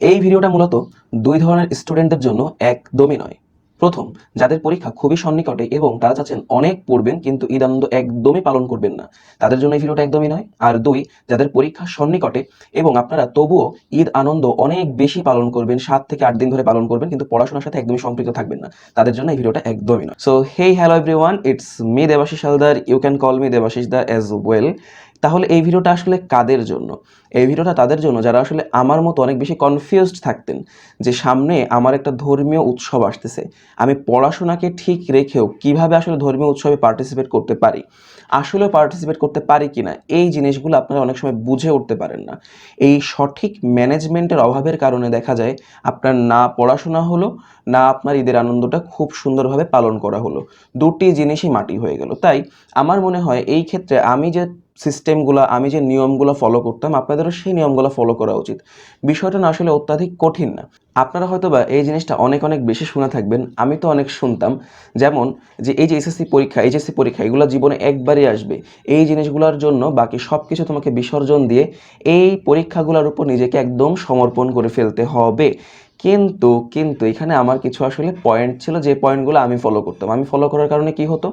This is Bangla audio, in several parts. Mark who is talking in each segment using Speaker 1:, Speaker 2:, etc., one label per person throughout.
Speaker 1: এই ভিডিওটা মূলত দুই ধরনের স্টুডেন্টদের জন্য একদমই নয়। প্রথম, যাদের পরীক্ষা খুবই সন্নিকটে এবং তারা চাচ্ছেন অনেক পড়বেন কিন্তু ঈদ আনন্দ একদমই পালন করবেন না। তাদের জন্য এই ভিডিওটা একদমই নয়। আর দুই, যাদের পরীক্ষা সন্নিকটে এবং আপনারা তবুও ঈদ আনন্দ অনেক বেশি পালন করবেন, সাত থেকে আট দিন ধরে পালন করবেন কিন্তু পড়াশোনার সাথে একদমই সম্পৃক্ত থাকবেন না। তাদের জন্য এই ভিডিওটা একদমই নয়। So hey hello everyone it's me Debashish Haldar you can call me Debashish da as well তাহলে এই ভিডিওটা আসলে কাদের জন্য? এই ভিডিওটা তাদের জন্য যারা আসলে আমার মতো অনেক বেশি কনফিউজড থাকতেন যে সামনে আমার একটা ধর্মীয় উৎসব আসতেছে, আমি পড়াশোনাকে ঠিক রেখেও কীভাবে আসলে ধর্মীয় উৎসবে পার্টিসিপেট করতে পারি? আসলেও পার্টিসিপেট করতে পারি কি না এই জিনিসগুলো আপনারা অনেক সময় বুঝে উঠতে পারেন না। এই সঠিক ম্যানেজমেন্টের অভাবের কারণে দেখা যায় আপনার না পড়াশোনা হলো, না আপনার ঈদের আনন্দটা খুব সুন্দরভাবে পালন করা হলো। দুটি জিনিসই মাটি হয়ে গেল। তাই আমার মনে হয় এই ক্ষেত্রে আমি যে সিস্টেমগুলো আমি যে নিয়মগুলো ফলো করতাম, আপনাদেরও সেই নিয়মগুলো ফলো করা উচিত। বিষয়টা না আসলে অত্যাধিক কঠিন না। আপনারা হয়তো বা এই জিনিসটা অনেক অনেক বেশি শুনে থাকবেন, আমি তো অনেক শুনতাম। যেমন যে এই যে এসএসসি পরীক্ষা এইচএসসি পরীক্ষা, এগুলো জীবনে একবারই আসবে। এই জিনিসগুলোর জন্য বাকি সব কিছু তোমাকে বিসর্জন দিয়ে এই পরীক্ষাগুলোর উপর নিজেকে একদম সমর্পণ করে ফেলতে হবে। কিন্তু কিন্তু এখানে আমার কিছু আসলে পয়েন্ট ছিল যে পয়েন্টগুলো আমি ফলো করতাম। আমি ফলো করার কারণে কি হতো?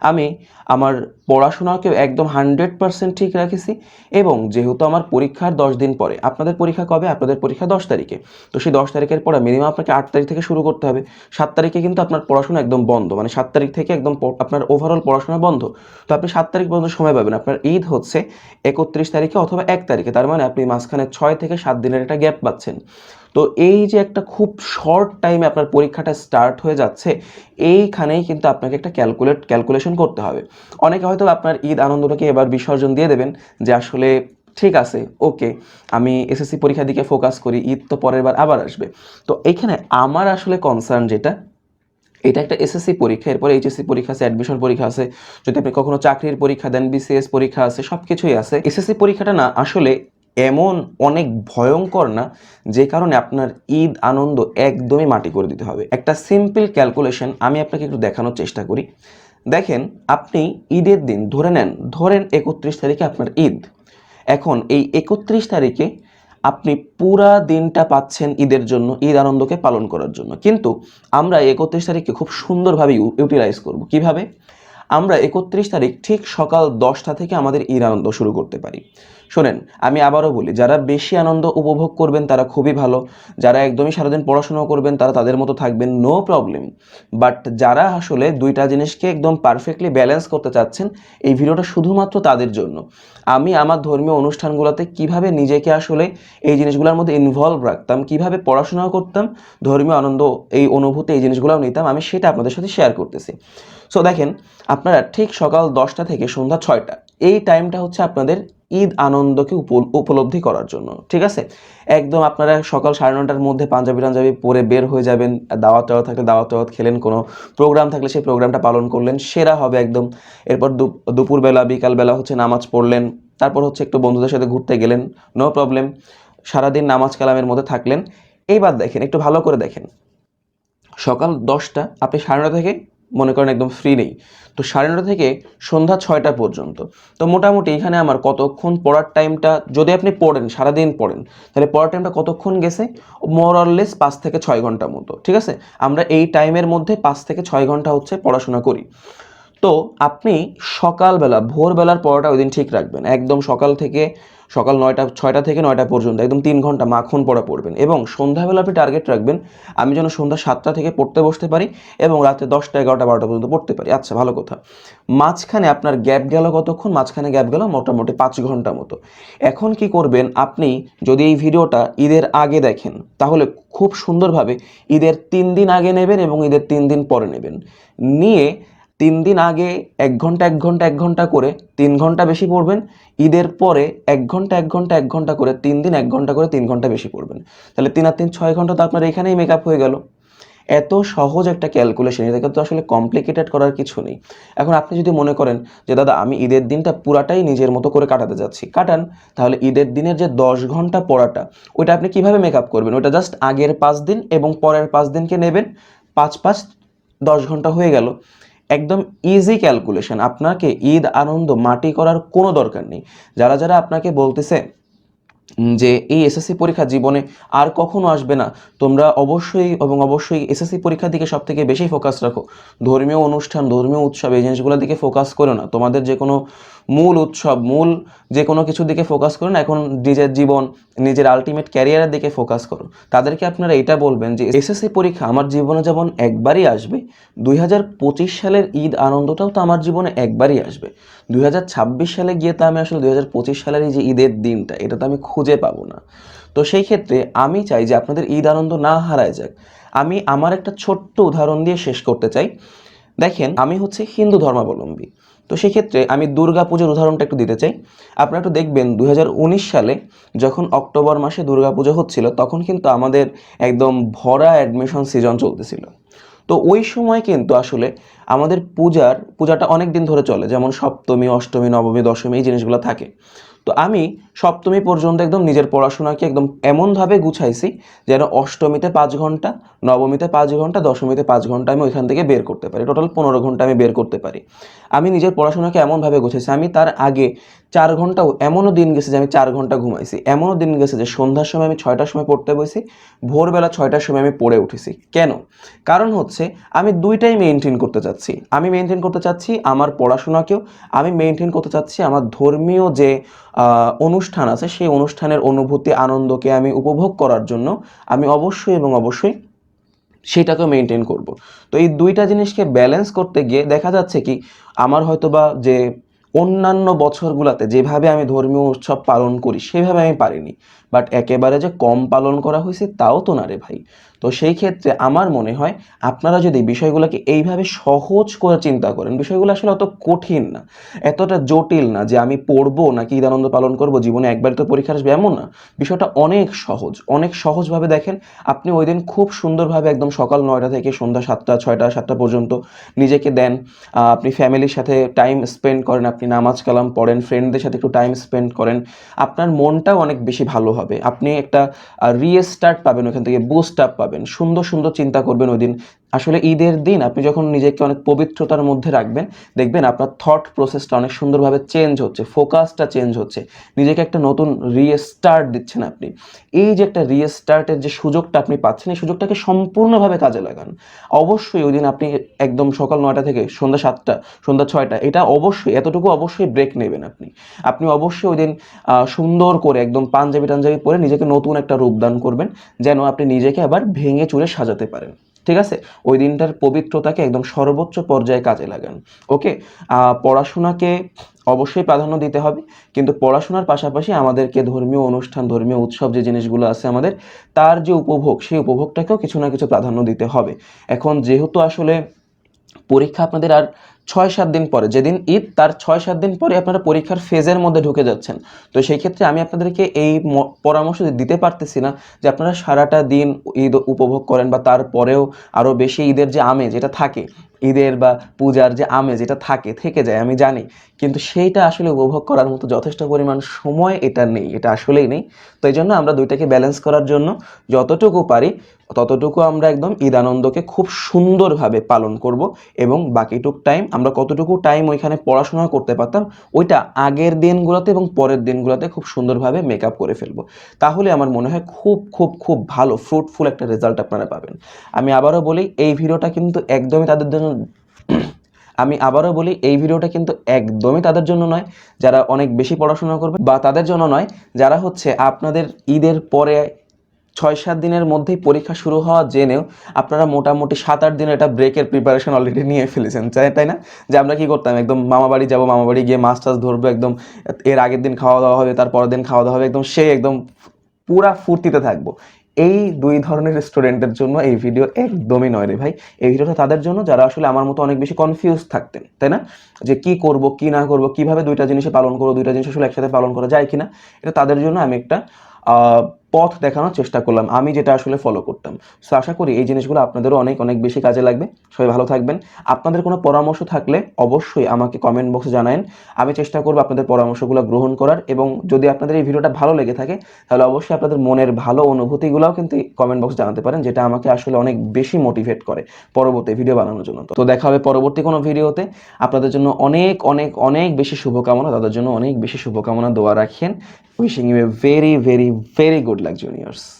Speaker 1: আমি আমার পড়াশোনাকে একদম হান্ড্রেড পার্সেন্ট ঠিক রাখেছি এবং যেহেতু আমার পরীক্ষার দশ দিন পরে, আপনাদের পরীক্ষা কবে? আপনাদের পরীক্ষা দশ তারিখে। তো সেই দশ তারিখের পরে মিনিমাম আপনাকে আট তারিখ থেকে শুরু করতে হবে। সাত তারিখে কিন্তু আপনার পড়াশোনা একদম বন্ধ। মানে সাত তারিখ থেকে একদম আপনার ওভারঅল পড়াশোনা বন্ধ। তো আপনি সাত তারিখ পর্যন্ত সময় পাবেন। আপনার ঈদ হচ্ছে একত্রিশ তারিখে অথবা এক তারিখে। তার মানে আপনি মাঝখানে ছয় থেকে সাত দিনের একটা গ্যাপ পাচ্ছেন। তো এই যে একটা খুব শর্ট টাইমে আপনার পরীক্ষাটা স্টার্ট হয়ে যাচ্ছে, এইখানেই কিন্তু আপনাকে একটা ক্যালকুলেট ক্যালকুলেশন করতে হবে। অনেকে হয়তো আপনার ঈদ আনন্দটাকে এবার বিসর্জন দিয়ে দেবেন যে আসলে ঠিক আছে ওকে আমি এসএসসি পরীক্ষার দিকে ফোকাস করি, ঈদ তো পরের বার আবার আসবে। তো এখানে আমার আসলে কনসার্ন যেটা, এটা একটা এসএসসি পরীক্ষা, এরপর এইচএসসি পরীক্ষা আছে অ্যাডমিশন পরীক্ষা আছে, যদি আপনি কখনো চাকরির পরীক্ষা দেন বিসিএস পরীক্ষা আছে সব কিছুই আছে এসএসসি পরীক্ষাটা না, আসলে এমন অনেক ভয়ঙ্কর না যে কারণে আপনার ঈদ আনন্দ একদমই মাটি করে দিতে হবে। একটা সিম্পল ক্যালকুলেশন আমি আপনাকে একটু দেখানোর চেষ্টা করি। দেখেন, আপনি ঈদের দিন ধরে নেন, ধরেন একত্রিশ তারিখে আপনার ঈদ। এখন এই একত্রিশ তারিখে আপনি পুরা দিনটা পাচ্ছেন ঈদের জন্য, ঈদ আনন্দকে পালন করার জন্য। কিন্তু আমরা একত্রিশ তারিখকে খুব সুন্দরভাবে ইউটিলাইজ করব। কীভাবে? আমরা একত্রিশ তারিখ ঠিক সকাল দশটা থেকে আমাদের ঈদ আনন্দ শুরু করতে পারি। শোনেন, আমি আবারও বলি, যারা বেশি আনন্দ উপভোগ করবেন তারা খুবই ভালো, যারা একদমই সারাদিন পড়াশোনা করবেন তারা তাদের মতো থাকবেন নো প্রবলেম বাট যারা আসলে দুইটা জিনিসকে একদম পারফেক্টলি ব্যালেন্স করতে চাচ্ছেন, এই ভিডিওটা শুধুমাত্র তাদের জন্য। আমি আমার ধর্মীয় অনুষ্ঠানগুলোতে কীভাবে নিজেকে আসলে এই জিনিসগুলোর মধ্যে ইনভলভ রাখতাম, কীভাবে পড়াশোনাও করতাম, ধর্মীয় আনন্দ, এই অনুভূতি, এই জিনিসগুলোও নিতাম, আমি সেটা আপনাদের সাথে শেয়ার করতেছি। সো দেখেন, আপনারা ঠিক সকাল দশটা থেকে সন্ধ্যা ছয়টা এই টাইমটা হচ্ছে আপনাদের ঈদ আনন্দকে উপ- উপলব্ধি করার জন্য, ঠিক আছে? একদম আপনারা সকাল সাড়ে নটার মধ্যে পাঞ্জাবি টাঞ্জাবি পরে বের হয়ে যাবেন, দাওয়াত টাওয়াত থাকলে দাওয়াত টাওয়াত খেলেন, কোনো প্রোগ্রাম থাকলে সেই প্রোগ্রামটা পালন করলেন, সেরা হবে একদম। এরপর দুপুরবেলা, বিকালবেলা হচ্ছে নামাজ পড়লেন, তারপর হচ্ছে একটু বন্ধুদের সাথে ঘুরতে গেলেন নো প্রবলেম সারাদিন নামাজ কালামের মধ্যে থাকলেন। এইবার দেখেন, একটু ভালো করে দেখেন। সকাল দশটা, আপনি সাড়ে নটা থেকে মনে করেন একদম ফ্রি নেই। তো সাড়ে নটা থেকে সন্ধ্যা ছয়টা পর্যন্ত। তো মোটামুটি এখানে আমার কতক্ষণ পড়ার টাইমটা যদি আপনি পড়েন, সারাদিন পড়েন, তাহলে পড়ার টাইমটা কতক্ষণ গেছে? মোরলেস পাঁচ থেকে ছয় ঘণ্টা মতো, ঠিক আছে? আমরা এই টাইমের মধ্যে পাঁচ থেকে ছয় ঘণ্টা হচ্ছে পড়াশোনা করি। তো আপনি সকালবেলা, ভোরবেলার পড়াটা ওই দিন ঠিক রাখবেন। একদম সকাল থেকে সকাল নয়টা, ছয়টা থেকে নয়টা পর্যন্ত, একদম তিন ঘণ্টা মাখন পড়া পড়বেন। এবং সন্ধ্যাবেলা আপনি টার্গেট রাখবেন, আমি যেন সন্ধ্যা সাতটা থেকে পড়তে বসতে পারি এবং রাতে দশটা, এগারোটা, বারোটা পর্যন্ত পড়তে পারি। আচ্ছা ভালো কথা। মাঝখানে আপনার গ্যাপ গেল কতক্ষণ? মাঝখানে গ্যাপ গেল মোটামুটি পাঁচ ঘণ্টা মতো। এখন কি করবেন? আপনি যদি এই ভিডিওটা ঈদের আগে দেখেন, তাহলে খুব সুন্দরভাবে ঈদের তিন দিন আগে নেবেন এবং ঈদের তিন দিন পরে নেবেন। নিয়ে তিন দিন আগে এক ঘণ্টা এক ঘণ্টা এক ঘণ্টা করে তিন ঘণ্টা বেশি পড়বেন। ঈদের পরে এক ঘণ্টা এক ঘণ্টা এক ঘণ্টা করে তিন দিন, এক ঘণ্টা করে তিন ঘণ্টা বেশি পড়বেন। তাহলে তিন আর তিন ছয় ঘণ্টা তো আপনার এখানেই মেকআপ হয়ে গেল। এত সহজ একটা ক্যালকুলেশন এটাকে তো আসলে কমপ্লিকেটেড করার কিছু নেই। এখন আপনি যদি মনে করেন যে, দাদা, আমি ঈদের দিনটা পুরাটাই নিজের মতো করে কাটাতে যাচ্ছি। কাটান, তাহলে ঈদের দিনের যে দশ ঘণ্টা পড়াটা, ওইটা আপনি কীভাবে মেকআপ করবেন? ওটা জাস্ট আগের পাঁচ দিন এবং পরের পাঁচ দিনকে নেবেন। পাঁচ পাঁচ দশ ঘণ্টা হয়ে গেল। একদম ইজি ক্যালকুলেশন আপনাকে ঈদ, আনন্দ, মাটি করার কোনো দরকার নেই। যারা যারা আপনাকে বলতেছে যে এই এসএসসি পরীক্ষা জীবনে আর কখনো আসবে না, তোমরা অবশ্যই এবং অবশ্যই এসএসসি পরীক্ষার দিকে সব থেকে বেশি ফোকাস রাখো। ধর্মীয় অনুষ্ঠান, ধর্মীয় উৎসব, এই জিনিসগুলোর দিকে ফোকাস করো না। তোমাদের যে কোনো মূল উৎসব, মূল যে কোনো কিছুর দিকে ফোকাস করুন, এখন নিজের জীবন, নিজের আলটিমেট ক্যারিয়ারের দিকে ফোকাস করুন। তাদেরকে আপনারা এটা বলবেন যে এসএসসি পরীক্ষা আমার জীবনে যেমন একবারই আসবে, দুই হাজার পঁচিশ সালের ঈদ আনন্দটাও তো আমার জীবনে একবারই আসবে। দুই হাজার ছাব্বিশ সালে গিয়ে তো আমি আসলে দুই হাজার পঁচিশ সালের এই যে ঈদের দিনটা, এটা তো আমি খুঁজে পাবো না। তো সেই ক্ষেত্রে আমি চাই যে আপনাদের ঈদ আনন্দ না হারায় যাক। আমি আমার একটা ছোট্ট উদাহরণ দিয়ে শেষ করতে চাই। দেখেন, আমি হচ্ছে হিন্দু ধর্মাবলম্বী। তো সেক্ষেত্রে আমি দুর্গা পুজোর উদাহরণটা একটু দিতে চাই। আপনারা একটু দেখবেন দু হাজার উনিশ সালে যখন অক্টোবর মাসে দুর্গা পুজো হচ্ছিল, তখন কিন্তু আমাদের একদম ভরা অ্যাডমিশন সিজন চলতেছিল। তো ওই সময় কিন্তু আসলে আমাদের পূজার, পূজাটা অনেক দিন ধরে চলে। যেমন সপ্তমী, অষ্টমী, নবমী, দশমী এই জিনিসগুলো থাকে। তো আমি সপ্তমী পর্যন্ত একদম নিজের পড়াশোনাকে একদম এমনভাবে গুছাইছি যেন অষ্টমীতে পাঁচ ঘণ্টা, নবমীতে পাঁচ ঘণ্টা, দশমীতে পাঁচ ঘণ্টা আমি ওইখান থেকে বের করতে পারি। টোটাল পনেরো ঘণ্টা আমি বের করতে পারি। আমি নিজের পড়াশোনাকে এমনভাবে গুছাইছি, আমি তার আগে চার ঘন্টাও এমনও দিন গেছে যে আমি চার ঘণ্টা ঘুমাইছি। এমনও দিন গেছে যে সন্ধ্যার সময় আমি ছয়টার সময় পড়তে বসি ভোরবেলা ছয়টার সময় আমি পড়ে উঠেছি। কেন? কারণ হচ্ছে আমি দুইটাই মেনটেন করতে চাচ্ছি। আমি মেনটেন করতে চাচ্ছি আমার পড়াশোনাকেও, আমি মেনটেন করতে চাচ্ছি আমার ধর্মীয় যে অনুষ্ঠান আছে, সেই অনুষ্ঠানের অনুভূতি, আনন্দকে আমি উপভোগ করার জন্য আমি অবশ্যই এবং অবশ্যই সেটাকে মেনটেন করব। তো এই দুইটা জিনিসকে ব্যালেন্স করতে গিয়ে দেখা যাচ্ছে কি, আমার হয়তোবা যে অন্যান্য বছরগুলোতে যেভাবে আমি ধর্মীয় উৎসব পালন করি, সেভাবে আমি পারিনি। বাট একেবারে যে কম পালন করা হয়েছে, তাও তো না রে ভাই। তো সেই ক্ষেত্রে আমার মনে হয় আপনারা যদি বিষয়গুলোকে এইভাবে সহজ করে চিন্তা করেন, বিষয়গুলো আসলে অত কঠিন না। এতটা জটিল না যে আমি পড়ব নাকি ঈদ আনন্দ পালন করব, জীবনে একবার তো পরীক্ষা আসবে, এমন না। বিষয়টা অনেক সহজ, অনেক সহজভাবে দেখেন, আপনি ওই দিন খুব সুন্দরভাবে একদম সকাল নয়টা থেকে সন্ধ্যা সাতটা, ছয়টা, সাতটা পর্যন্ত নিজেকে দেন। আপনি ফ্যামিলির সাথে টাইম স্পেন্ড করেন, আপনি নামাজ কালাম পড়েন, ফ্রেন্ডদের সাথে একটু টাইম স্পেন্ড করেন। আপনার মনটাও অনেক বেশি ভালো হবে। আপনি একটা রিস্টার্ট পাবেন ওখান থেকে, বুস্ট আপ পাবেন। সুন্দর সুন্দর চিন্তা করবেন ওই দিন। আসলে ঈদের দিন আপনি যখন নিজেকে অনেক পবিত্রতার মধ্যে রাখবেন, দেখবেন আপনার থট প্রসেসটা অনেক সুন্দরভাবে চেঞ্জ হচ্ছে ফোকাসটা চেঞ্জ হচ্ছে। নিজেকে একটা নতুন রিস্টার্ট দিচ্ছেন আপনি। এই যে একটা রিস্টার্টের যে সুযোগটা আপনি পাচ্ছেন, এই সুযোগটাকে সম্পূর্ণভাবে কাজে লাগান। অবশ্যই ওই দিন আপনি একদম সকাল নয়টা থেকে সন্ধ্যা সাতটা, সন্ধ্যা ছয়টা, এটা অবশ্যই, এতটুকু অবশ্যই ব্রেক নেবেন আপনি। আপনি অবশ্যই ওই দিন সুন্দর করে একদম পাঞ্জাবি টাঞ্জাবি পরে নিজেকে নতুন একটা রূপদান করবেন, যেন আপনি নিজেকে আবার ভেঙে চুরে সাজাতে পারেন। ঠিক আছে? ওই দিনটার পবিত্রতাকে একদম সর্বোচ্চ পর্যায়ে কাজে লাগান। ওকে? পড়াশোনাকে অবশ্যই প্রাধান্য দিতে হবে। কিন্তু পড়াশোনার পাশাপাশি আমাদেরকে ধর্মীয় অনুষ্ঠান, ধর্মীয় উৎসব যে জিনিসগুলো আছে আমাদের, তার যে উপভোগ, সেই উপভোগটাকেও কিছু না কিছু প্রাধান্য দিতে হবে। এখন যেহেতু আসলে পরীক্ষা আপনাদের আর ছয় সাত দিন পরে, যেদিন ঈদ, তার ছয় সাত দিন পরে আপনারা পরীক্ষার ফেজের মধ্যে ঢুকে যাচ্ছেন। তো সেই ক্ষেত্রে আমি আপনাদেরকে এই পরামর্শ দিতে পারতেছি না যে আপনারা সারাটা দিন ঈদ উপভোগ করেন বা তারপরেও আরও বেশি ঈদের যে আমেজ, এটা থাকে। ঈদের বা পূজার যে আমেজ এটা থাকে, থেকে যায়, আমি জানি। কিন্তু সেইটা আসলে উপভোগ করার মতো যথেষ্ট পরিমাণ সময় এটা নেই, এটা আসলেই নেই। তো এই জন্য আমরা দুইটাকে ব্যালেন্স করার জন্য যতটুকু পারি, ততটুকু আমরা একদম ঈদ আনন্দকে খুব সুন্দরভাবে পালন করব এবং বাকিটুক টাইম আমরা কতটুকু টাইম ওইখানে পড়াশোনা করতে পারতাম, ওইটা আগের দিনগুলোতে এবং পরের দিনগুলোতে খুব সুন্দরভাবে মেক আপ করে ফেলব। তাহলে আমার মনে হয় খুব খুব খুব ভালো ফ্রুটফুল একটা রেজাল্ট আপনারা পাবেন। আমি আবারও বলি, এই ভিডিওটা কিন্তু একদমই তাদের জন্য আমি আবারও বলি, এই ভিডিওটা কিন্তু একদমই তাদের জন্য নয়, যারা অনেক বেশি পড়াশোনা করবে, বা তাদের জন্য নয়, যারা হচ্ছে আপনাদের ঈদের পরে ছয় সাত দিনের মধ্যেই পরীক্ষা শুরু হওয়া জেনেও আপনারা মোটামুটি সাত আট দিন একটা ব্রেকের প্রিপারেশন অলরেডি নিয়ে ফেলেছেন, তাই তাই না? যে আমরা কি করতাম, একদম মামা বাড়ি যাব, মামা বাড়ি গিয়ে মাছ টাছ ধরবো, একদম এর আগের দিন খাওয়া দাওয়া হবে, তার পরের দিন খাওয়া দাওয়া হবে, একদম সেই একদম পুরা ফুর্তিতে থাকব। এই দুই ধরনের স্টুডেন্টের জন্য এই ভিডিও একদমই নয় রে ভাই। এই ভিডিওটা তাদের জন্য যারা আসলে আমার মতো অনেক বেশি কনফিউজ থাকতেন, তাই না? যে কি করব, কি না করব, কীভাবে দুইটা জিনিসে পালন করব, দুইটা জিনিস আসলে একসাথে পালন করা যায় কিনা, এটা তাদের জন্য আমি একটা পথ দেখানোর চেষ্টা করলাম। আমি যেটা আসলে ফলো করতাম। সো আশা করি এই জিনিসগুলো আপনাদেরও অনেক অনেক বেশি কাজে লাগবে। সবাই ভালো থাকবেন। আপনাদের কোনো পরামর্শ থাকলে অবশ্যই আমাকে কমেন্ট বক্সে জানায়েন। আমি চেষ্টা করব আপনাদের পরামর্শগুলো গ্রহণ করার এবং যদি আপনাদের এই ভিডিওটা ভালো লেগে থাকে, তাহলে অবশ্যই আপনাদের মনের ভালো অনুভূতিগুলোও কিন্তু কমেন্ট বক্সে জানাতে পারেন, যেটা আমাকে আসলে অনেক বেশি মোটিভেট করে পরবর্তী ভিডিও বানানোর জন্য। তো দেখা হবে পরবর্তী কোনো ভিডিওতে। আপনাদের জন্য অনেক অনেক অনেক বেশি শুভকামনা। তাদের জন্য অনেক বেশি শুভকামনা, দোয়া রাখেন। Wishing you a very, very, very good luck, juniors.